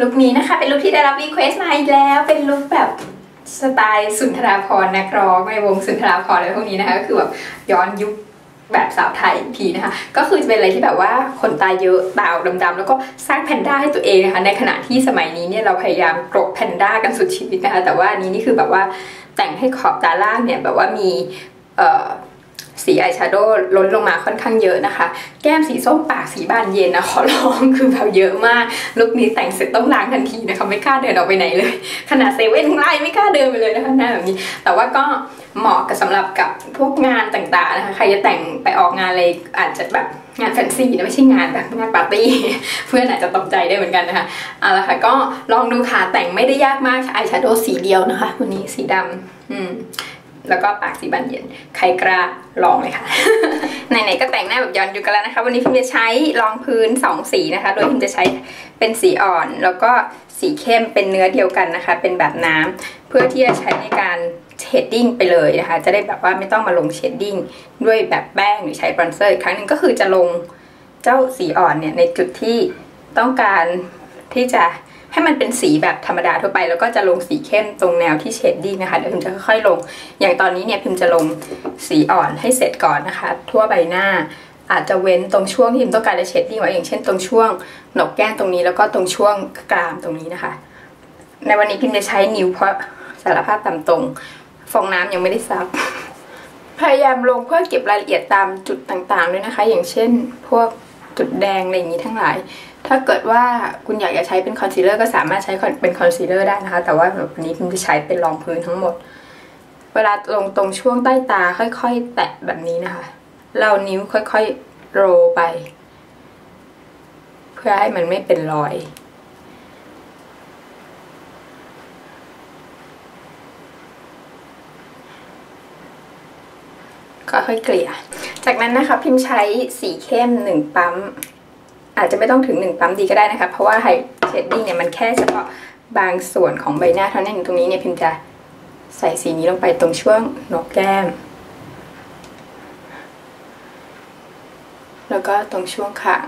ลุคนี้นะคะเป็นลุคที่ได้รับรีเควสต์มาอีกแล้ว เป็นลุคแบบสไตล์สุนทราพรณ์นักร้องในวงสุนทราพรณ์อะไรพวกนี้นะคะก็คือแบบย้อนยุคแบบสาวไทยทีนะคะ ก็คือจะเป็นอะไรที่แบบว่าคนตาเยอะตาดำๆแล้วก็สร้างแพนด้าให้ตัวเองนะคะ ในขณะที่สมัยนี้เนี่ยเราพยายามกรบแพนด้ากันสุดชีวิตนะคะ แต่ว่านนี้นี่คือแบบว่าแต่งให้ขอบตาล่างเนี่ยแบบว่ามีเอ่อ สีอายแชโดว์ล้นลงมาค่อนข้างเยอะนะคะ แก้มสีส้มปากสีบานเย็นนะขอร้องคือแบบเยอะมาก ลุคนี้แต่งเสร็จต้องล้างทันทีนะคะ ไม่กล้าเดินออกไปไหนเลย ขนาดเซเว่นข้างล่ไม่กล้าเดินไปเลยนะคะหน้าแบบนี้ แต่ว่าก็เหมาะกับสำหรับกับพวกงานต่างๆนะคะ ใครจะแต่งไปออกงานอะไรอาจจะแบบงานแฟนซีนะไม่ใช่งานแบบงานปาร์ตี้ เพื่อนอาจจะตกใจได้เหมือนกันนะคะเอาละค่ะก็ลองดูค่ะแต่งไม่ได้ยากมากอายแชโดว์สีเดียวนะคะวันนี้สีดำอืม แล้วก็ปากสีบานเย็น ใครกล้าลองเลยค่ะ ไหนๆก็แต่งหน้าแบบย้อนยุคกันแล้วนะคะ วันนี้พิมจะใช้รองพื้น 2 สีนะคะ โดยพิมจะใช้เป็นสีอ่อน แล้วก็สีเข้มเป็นเนื้อเดียวกันนะคะ เป็นแบบน้ำเพื่อที่จะใช้ในการเชดดิ้งไปเลยนะคะ จะได้แบบว่าไม่ต้องมาลงเชดดิ้งด้วยแบบแป้งหรือใช้บรอนเซอร์อีกครั้งหนึ่งก็คือจะลงเจ้าสีอ่อนเนี่ยในจุดที่ต้องการที่จะ ให้มันเป็นสีแบบธรรมดาทั่วไป แล้วก็จะลงสีเข้มตรงแนวที่เชดดิ้งนะคะเดี๋ยวพิมจะค่อยๆลง อย่างตอนนี้เนี่ยพิมจะลงสีอ่อนให้เสร็จก่อนนะคะ ทั่วใบหน้าอาจจะเว้นตรงช่วงที่พิมต้องการจะเชดดิ้งไว้อย่างเช่นตรงช่วงหนกแก้มตรงนี้แล้วก็ตรงช่วงกรามตรงนี้นะคะ ในวันนี้พิมจะใช้นิ้วเพราะสารภาพตามตรงฟองน้ำยังไม่ได้ซับพยายามลงเพื่อเก็บรายละเอียดตามจุดต่างๆด้วยนะคะ อย่างเช่น พวกจุดแดงอะไรอย่างนี้ทั้งหลาย ถ้าเกิดว่าคุณอยากจะใช้เป็นคอนซีลเลอร์ก็สามารถใช้เป็นคอนซีลเลอร์ได้นะคะ แต่ว่าแบบวันนี้พิมจะใช้เป็นรองพื้นทั้งหมด เวลาลงตรงช่วงใต้ตาค่อยๆ แตะแบบนี้นะคะ เรานิ้วค่อยๆโรไป เพื่อให้มันไม่เป็นรอยก็ค่อยเกลี่ย จากนั้นนะคะพิมพ์ใช้สีเข้มหนึ่งปั๊ม อาจจะไม่ต้องถึงหนึ่งปั๊มดีก็ได้นะคะ เพราะว่าไฮเชดดิ้งเนี่ยมันแค่เฉพาะบางส่วนของใบหน้าเท่านั้นอย่างตรงนี้เนี่ยพิมจะใส่สีนี้ลงไปตรงช่วงโหนกแก้ม แล้วก็ตรงช่วงคาง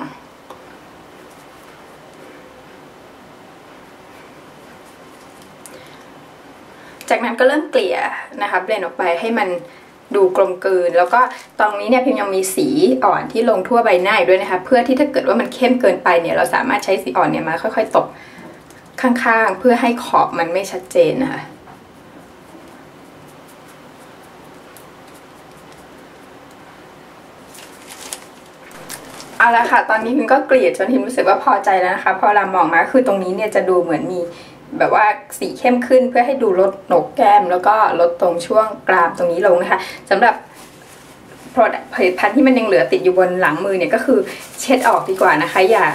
จากนั้นก็เริ่มเกลี่ยนะคะเบลนออกไปให้มัน ดูกลมกลืน แล้วก็ตรงนี้เนี่ยพิมยังมีสีอ่อนที่ลงทั่วใบหน้าด้วยนะคะ เพื่อที่ถ้าเกิดว่ามันเข้มเกินไปเนี่ยเราสามารถใช้สีอ่อนเนี่ยมาค่อยๆตบข้างๆ เพื่อให้ขอบมันไม่ชัดเจนนะคะเอาละค่ะ ตอนนี้พิมก็เกลี่ยจนพิมรู้สึกว่าพอใจแล้วนะคะ พอเรามองมาคือตรงนี้เนี่ยจะดูเหมือนมี แบบว่าสีเข้มขึ้นเพื่อให้ดูลดโหนกแก้ม แล้วก็ลดตรงช่วงกรามตรงนี้ลงนะคะสำหรับผลิตภัณฑ์ที่มันยังเหลือติดอยู่บนหลังมือเนี่ยก็คือเช็ดออกดีกว่านะคะ อย่า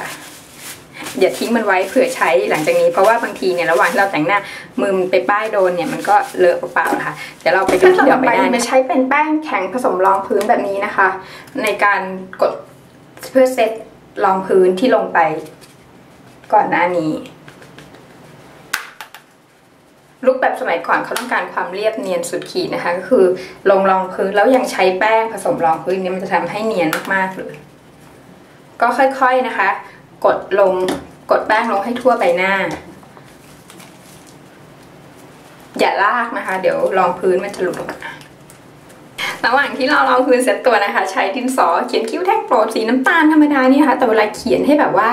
อย่าทิ้งมันไว้เผื่อใช้หลังจากนี้เพราะว่าบางทีเนี่ยระหว่างที่เราแต่งหน้ามือมันไปป้ายโดนเนี่ยมันก็เลอะเปล่าๆนะคะเดี๋ยวเราไปดูที่เดียวไปได้มันใช้เป็นแป้งแข็งผสมรองพื้นแบบนี้นะคะ ในการกดเพื่อเซตรองพื้นที่ลงไปก่อนหน้านี้ ลุกแบบสมัยก่อนเขาต้องการความเรียบเนียนสุดขีดนะคะ ก็คือลงรองพื้นแล้วยังใช้แป้งผสมรองพื้นนี่มันจะทำให้เนียนมากๆเลย ก็ค่อยๆนะคะ กดลงกดแป้งลงให้ทั่วใบหน้า อย่าลากนะคะ เดี๋ยวรองพื้นมันจะหลุดออกมาระหว่างที่เราลองพื้นเสร็จตัวนะคะ ใช้ดินสอเขียนคิ้วแท่งโปรดสีน้ำตาลธรรมดานี่ค่ะแต่เวลาเขียนให้แบบว่า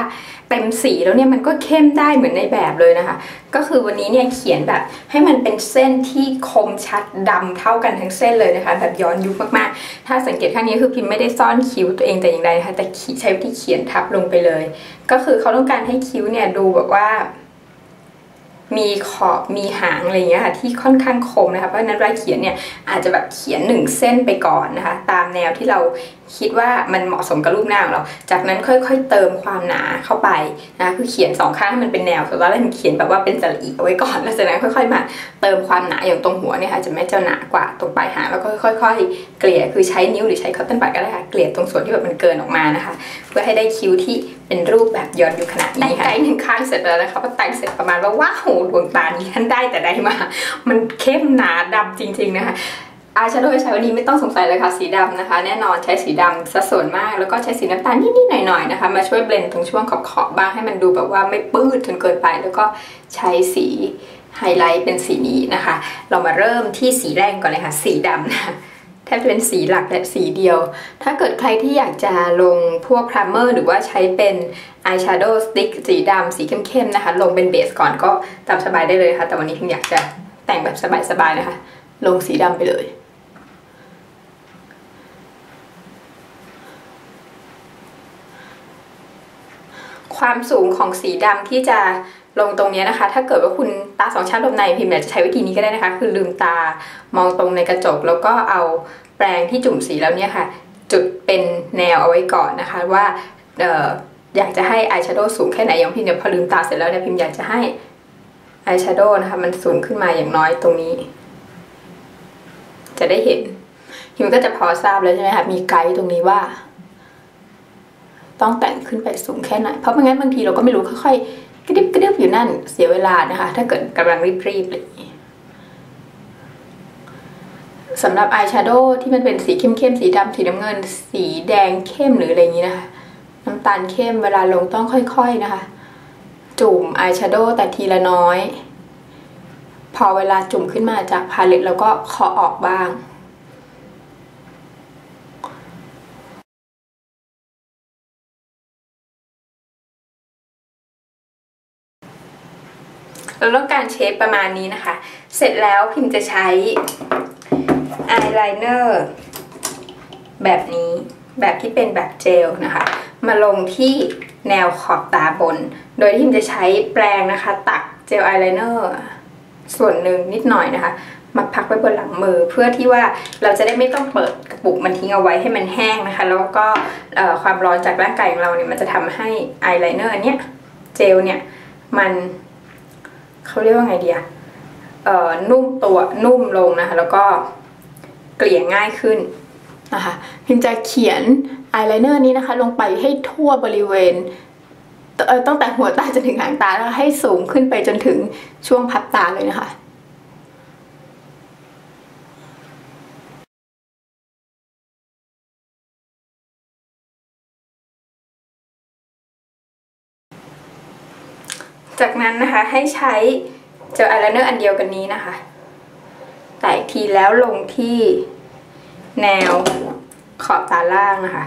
เต็มสีแล้วเนี่ยมันก็เข้มได้เหมือนในแบบเลยนะคะ ก็คือวันนี้เนี่ยเขียนแบบให้มันเป็นเส้นที่คมชัดดำเท่ากันทั้งเส้นเลยนะคะแบบย้อนยุคมากๆ ถ้าสังเกตข้างนี้คือพิมพ์ไม่ได้ซ่อนคิ้วตัวเองแต่อย่างใดนะคะแต่ใช้วิธีเขียนทับลงไปเลย ก็คือเขาต้องการให้คิ้วเนี่ยดูแบบว่า มีขอบมีหางอะไรเงี้ยค่ะที่ค่อนข้างคมนะคะเพราะฉะนั้นเวลาเขียนเนี่ยอาจจะแบบเขียนหนึ่งเส้นไปก่อนนะคะ ตามแนวที่เราคิดว่ามันเหมาะสมกับรูปหน้าของเรา จากนั้นค่อยๆเติมความหนาเข้าไปนะคือเขียนสองข้างให้มันเป็นแนวแต่ว่าเราเขียนแบบว่าเป็นสระอีเอาไว้ก่อนแล้วจากนั้นค่อย ๆ มาเติมความหนาอย่างตรงหัวเนี่ยค่ะจะไม่เจ้าหนากว่าตรงปลายหางแล้วก็ค่อย ๆ เกลี่ยคือใช้นิ้วหรือใช้คอตตอนบัดก็ได้ค่ะเกลี่ยตรงส่วนที่แบบมันเกินออกมานะคะ เพื่อให้ได้คิ้วที่เป็นรูปแบบย้อนยุคขนาดนี้ค่ะไต่หนึ่งข้างเสร็จแล้วนะคะพอแต่งเสร็จประมาณว่าว้าวดวงตานี้ท่านได้แต่ได้มา มันเข้มหนาดำจริง ๆ นะคะอายแชโดว์ใช้วันนี้ไม่ต้องสงสัยเลยค่ะสีดำนะคะ แน่นอนใช้สีดำซะส่วนมาก แล้วก็ใช้สีน้ำตาลนิดๆหน่อยๆนะคะ มาช่วยเบลนด์ตรงช่วงขอบๆบ้างให้มันดูแบบว่าไม่ปื้ดจนเกินไป แล้วก็ใช้สีไฮไลท์เป็นสีนี้นะคะ เรามาเริ่มที่สีแรกก่อนเลยค่ะ สีดำนะ แทบจะเป็นสีหลักและสีเดียว ถ้าเกิดใครที่อยากจะลงพวกพรามเมอร์หรือว่าใช้เป็นอายแชโดว์สติ๊กสีดำสีเข้มๆนะคะ ลงเป็นเบสก่อนก็ตามสบายได้เลยค่ะ แต่วันนี้พิมอยากจะแต่งแบบสบายๆนะคะ ลงสีดำไปเลยความสูงของสีดำที่จะ ลงตรงนี้นะคะ ถ้าเกิดว่าคุณตาสองชั้นลมในพิมพ์อยากจะใช้วิธีนี้ก็ได้นะคะ คือลืมตามองตรงในกระจก แล้วก็เอาแปรงที่จุ่มสีแล้วเนี่ยค่ะ จุดเป็นแนวเอาไว้ก่อนนะคะว่าเอออยากจะให้อายแชโดว์สูงแค่ไหนอย่างพิมพ์เนี่ยพอลืมตาเสร็จแล้วเนี่ยพิมพ์อยากจะให้อายแชโดว์นะคะมันสูงขึ้นมาอย่างน้อยตรงนี้ จะได้เห็นพิมก็จะพอทราบแล้วใช่ไหมคะมีไกด์ตรงนี้ว่า ต้องแต่งขึ้นไปสูงแค่ไหน เพราะไม่งั้นบางทีเราก็ไม่รู้ค่อยๆ กระดิบกระดิบอยู่นั่นเสียเวลานะคะ ถ้าเกิดกำลังรีบๆเลยสำหรับอายแชโดว์ที่มันเป็นสีเข้มๆ สีดำสีน้ำเงิน สีแดงเข้มหรืออะไรอย่างนี้นะคะ น้ำตาลเข้มเวลาลงต้องค่อยๆนะคะ จุ่มอายแชโดว์แต่ทีละน้อย พอเวลาจุ่มขึ้นมาจากพาเลตแล้วก็เคาะออกบ้าง เราต้องการเชฟประมาณนี้นะคะ เสร็จแล้วพิมจะใช้อายไลเนอร์แบบนี้แบบที่เป็นแบบเจลนะคะ มาลงที่แนวขอบตาบน โดยที่พิมจะใช้แปรงนะคะ ตักเจลอายไลเนอร์ส่วนหนึ่งนิดหน่อยนะคะมาพักไว้บนหลังมือเพื่อที่ว่าเราจะได้ไม่ต้องเปิดกระปุกมันทิ้งเอาไว้ให้มันแห้งนะคะ แล้วก็ความร้อนจากร่างกายของเราเนี่ยมันจะทำให้อายไลเนอร์เนี้ยเจลเนี่ยมัน เขาเรียกว่าไงเดียเอ่อนุ่มตัวนุ่มลงนะคะแล้วก็เกลี่ยง่ายขึ้นนะคะพิมจะเขียนอายไลเนอร์นี้นะคะ ลงไปให้ทั่วบริเวณตั้งแต่หัวตาจนถึงหางตาแล้วให้สูงขึ้นไปจนถึงช่วงพับตาเลยนะคะ จากนั้นนะคะให้ใช้เจลอายไลเนอร์อันเดียวกันนี้นะคะแต่ทีแล้วลงที่แนวขอบตาล่างนะคะ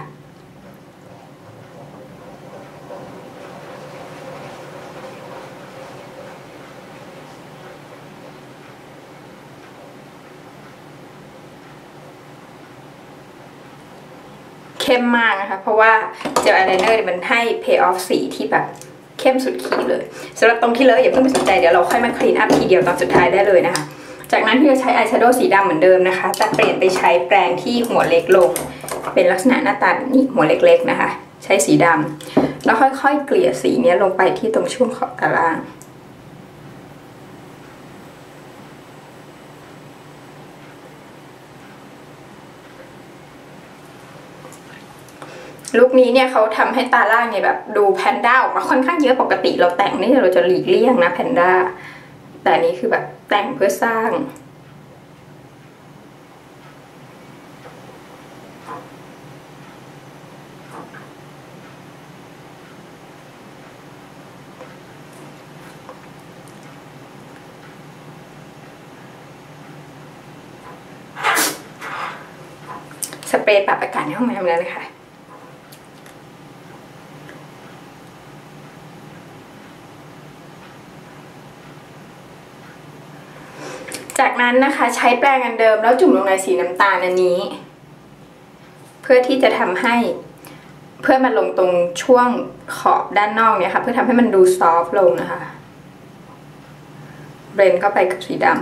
เข้มมากนะคะ เพราะว่าเจลอายไลเนอร์มันให้ pay off สีที่แบบ เข้มสุดขีดเลยสำหรับตรงที่เลอะอย่าเพิ่งไปสนใจเดี๋ยวเราค่อยมาคลีนอัพทีเดียวตอนสุดท้ายได้เลยนะคะ จากนั้นพี่จะใช้อายแชโดว์สีดำเหมือนเดิมนะคะแต่เปลี่ยนไปใช้แปรงที่หัวเล็กลง เป็นลักษณะหน้าตาแบบนี้หัวเล็กๆนะคะ ใช้สีดำแล้วค่อยๆ เกลี่ยสีนี้ลงไปที่ตรงช่วงขอบตาล่าง ลุคนี้เนี่ยเขาทำให้ตาล่างเนี่ยแบบดูแพนด้าออกมาค่อนข้างเยอะปกติเราแต่งนี่เราจะหลีกเลี่ยงนะแพนด้าแต่นนี้คือแบบแต่งเพื่อสร้าง สเปรย์ปรับอากาศในห้องน้ำแล้วนะคะ จาก นั้นนะคะใช้แปรงอันเดิมแล้วจุ่มลงในสีน้ำตาลอันนี้ เพื่อที่จะทำให้เพื่อมันลงตรงช่วงขอบด้านนอกเนี่ยค่ะ เพื่อทำให้มันดูซอฟต์ลงนะคะเบรนเข้าไปกับสีดำ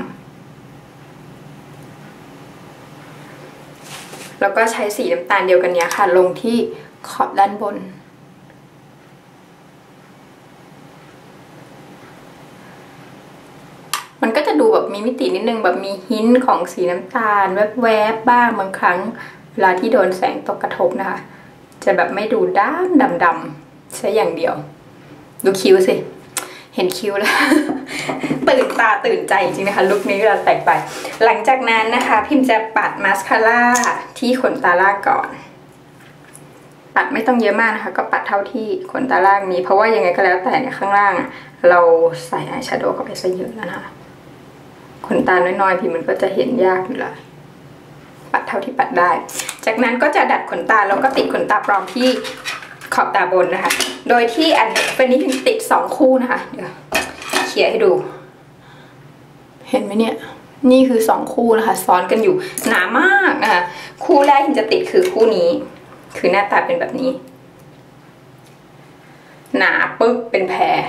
แล้วก็ใช้สีน้ำตาลเดียวกันเนี้ยค่ะ ลงที่ขอบด้านบน มันก็จะดู แบบมีมิตินิดนึงแบบมีหินของสีน้ำตาล แวบๆบ้างบางครั้ง เวลาที่โดนแสงตกกระทบนะคะ จะแบบไม่ดูด้านดำๆใช้อย่างเดียว ดูคิ้วสิ เห็นคิ้วแล้ว ตื่นตาตื่นใจจริงนะคะ ลุคนี้เราแต่งไป หลังจากนั้นนะคะ พิมพ์จะปัดมาสคาร่าที่ขนตาล่างก่อน ปัดไม่ต้องเยอะมากนะคะ ก็ปัดเท่าที่ขนตาล่างมีเพราะว่ายังไงก็แล้วแต่เนี่ยข้างล่างเราใส่อายแชโดว์เข้าไปซะเยอะแล้วนะคะ ขนตาน้อยๆพิมพ์มันก็จะเห็นยากอยู่ล้วปัดเท่าที่ปัดได้ จากนั้นก็จะดัดขนตาแล้วก็ติดขนตาปลอมที่ขอบตาบนนะคะ โดยที่อันเป็นนี้พิมพ์ติดสองคู่นะคะ เดี๋ยวเขี่ยให้ดู เห็นไหมเนี่ย นี่คือสองคู่นะคะ ซ้อนกันอยู่หนามากนะคะ คู่แรกที่จะติดคือคู่นี้ คือหน้าตาเป็นแบบนี้ หนาปึ๊กเป็นแพร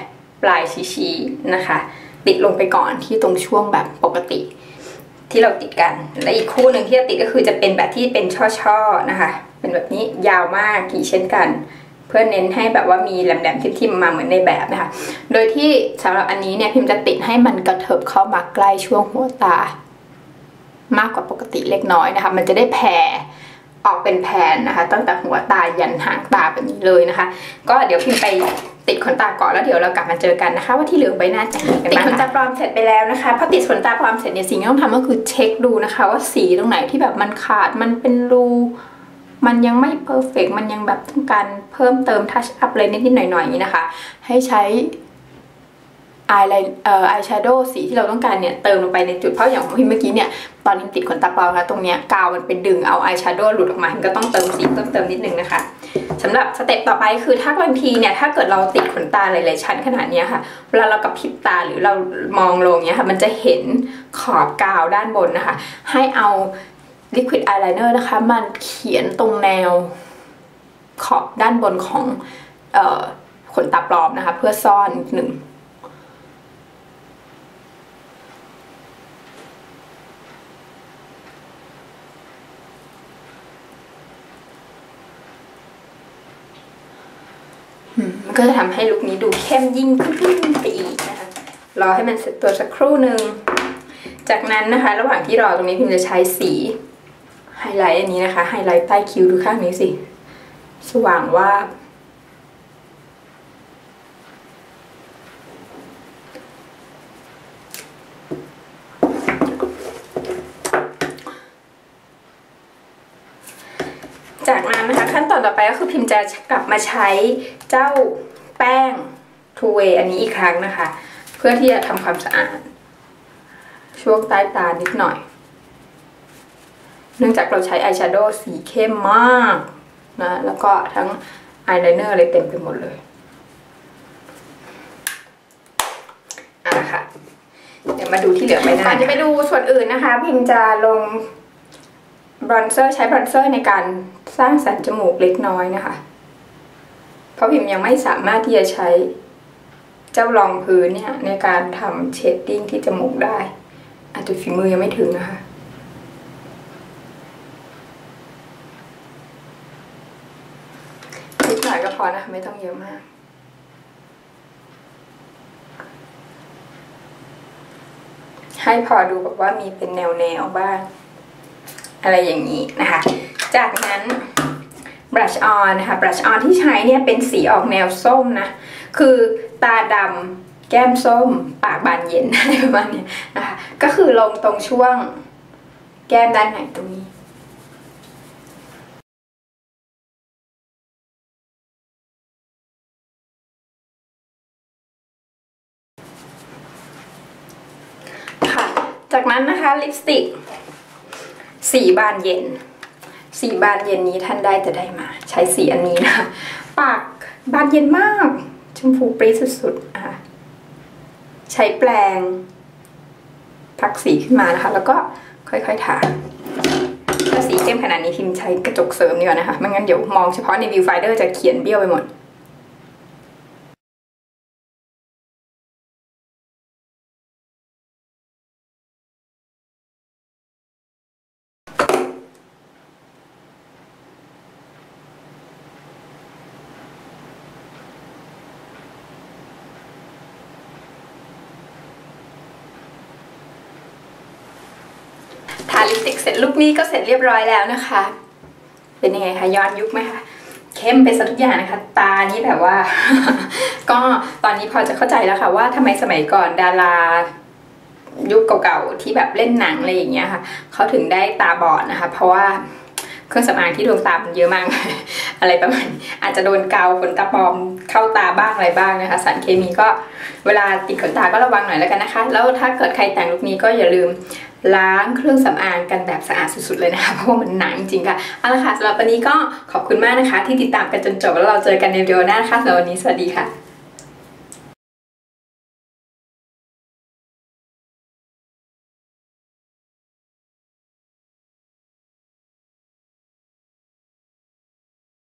ปลายชี้ๆนะคะ ติดลงไปก่อนที่ตรงช่วงแบบปกติ ที่เราติดกัน และอีกคู่หนึ่งที่จะติดก็คือจะเป็นแบบที่เป็นช่อๆนะคะ เป็นแบบนี้ยาวมากกี่เช่นกัน เพื่อเน้นให้แบบว่ามีแหลมๆทิ่มๆมาเหมือนในแบบนะคะ โดยที่สำหรับอันนี้เนี่ยพิมจะติดให้มันกระเถิบเข้ามาใกล้ช่วงหัวตา มากกว่าปกติเล็กน้อยนะคะ มันจะได้แผ่ออกเป็นแผ่นนะคะ ตั้งแต่หัวตายันหางตาแบบนี้เลยนะคะ ก็เดี๋ยวพิมไป ติดขนตาก่อนแล้วเดี๋ยวเรากลับมาเจอกันนะคะ ว่าที่เหลือใบหน้าจะเป็นติดขนตาปลอมเสร็จไปแล้วนะคะพอติดขนตาปลอมเสร็จเนี่ยสิ่งที่ต้องทำก็คือเช็คดูนะคะ ว่าสีตรงไหนที่แบบมันขาดมันเป็นรูมันยังไม่เพอร์เฟกมันยังแบบต้องการเพิ่มเติมทัชอัพอะไรนิดๆหน่อยๆอย่างนี้นะคะ ให้ใช้ อายไลเอ่ออายแชโดว์สีที่เราต้องการเนี่ยเติมลงไปในจุดเพราะอย่างของพิมเมื่อกี้เนี่ยตอนนี้ติดขนตาปลอมค่ะตรงเนี้ยกาวมันเป็นดึงเอาอายแชโดว์หลุดออกมาก็ต้องเติมสีเพิ่มเติมนิดนึงนะคะสำหรับสเต็ปต่อไปคือถ้าบางทีเนี่ยถ้าเกิดเราติดขนตาหลายๆชั้นขนาดนี้ค่ะเวลาเรากับพริบตาหรือเรามองลงเนี่ยค่ะมันจะเห็นขอบกาวด้านบนนะคะ ให้เอา liquid eyeliner นะคะมันเขียนตรงแนวขอบด้านบนของออขนตาปลอมนะคะ เพื่อซ่อนหนึ่ง ก็จะทำให้ลุคนี้ดูเข้มยิ่งขึ้นไปอีกนะคะ รอให้มันเสร็จตัวสักครู่หนึ่ง จากนั้นนะคะ ระหว่างที่รอตรงนี้พิมจะใช้สีไฮไลท์อันนี้นะคะ ไฮไลท์ใต้คิ้วดูข้างนี้สิ สว่างว่าจากนั้นนะคะขั้นตอนต่อไปก็คือพิมพ์จะกลับมาใช้เจ้า แป้งทูเวอันนี้อีกครั้งนะคะ เพื่อที่จะทำความสะอาด ช่วงใต้ตานิดหน่อย เนื่องจากเราใช้อายแชโดว์สีเข้มมากนะแล้วก็ทั้งอายไลเนอร์อะไรเต็มไปหมดเลยอะค่ะเดี๋ยวมาดูที่เหลือไปนะก่อนจะไปดูส่วนอื่นนะคะ พิมจะลงบรอนเซอร์ใช้บรอนเซอร์ในการสร้างสันจมูกเล็กน้อยนะคะ เพราะพิมยังไม่สามารถที่จะใช้เจ้ารองพื้นเนี่ยในการทำเชดดิ้งที่จมูกได้ อาจจะฝีมือยังไม่ถึงนะคะนิดหน่อยก็พอนะไม่ต้องเยอะมากให้พอดูแบบว่ามีเป็นแนวแนวบ้าง อะไรอย่างนี้นะคะ จากนั้น บรัชออนนะคะบรัชออนที่ใช้เนี่ยเป็นสีออกแนวส้มนะ คือตาดำแก้มส้ม ปากบานเย็นอะไรประมาณนี้นะคะก็คือลงตรงช่วงแก้มด้านไหนตรงนี้ค่ะจากนั้นนะคะลิปสติกสีบานเย็น สีบานเย็นนี้ท่านได้จะได้มา ใช้สีอันนี้นะ ปากบานเย็นมาก ชมพูปรี๊ดสุดๆอะใช้แปรงพักสีขึ้นมานะคะ แล้วก็ค่อยๆทาถ้าสีเข้มขนาดนี้พิมพ์ใช้กระจกเสริมดีกว่านะคะ ไม่งั้นเดี๋ยวมองเฉพาะในวิวไฟเดอร์จะเขียนเบี้ยวไปหมด ติกเสร็จลุคนี้ก็เสร็จเรียบร้อยแล้วนะคะ เป็นยังไงคะย้อนยุคไหมคะเข้มไปซะทุกอย่างนะคะ ตานี่แบบว่า ก็ตอนนี้พอจะเข้าใจแล้วค่ะว่าทำไมสมัยก่อนดารายุคเก่าๆที่แบบเล่นหนังอะไรอย่างเงี้ยค่ะเขาถึงได้ตาบอดนะคะ เพราะว่า เครื่องสำอางที่ดวงตามันเยอะมาก อะไรประมาณอาจจะโดนกาวขนตาปลอมเข้าตาบ้างอะไรบ้างนะคะ สารเคมีก็เวลาติดขนตาก็ระวังหน่อยแล้วกันนะคะ แล้วถ้าเกิดใครแต่งลุคนี้ก็อย่าลืมล้างเครื่องสำอางกันแบบสะอาดสุดๆเลยนะคะ เพราะว่ามันหนักจริงๆค่ะเอาละค่ะสำหรับวันนี้ก็ขอบคุณมากนะคะ ที่ติดตามกันจนจบแล้วเราเจอกันในวิดีโอหน้าค่ะสำหรับวันนี้สวัสดีค่ะ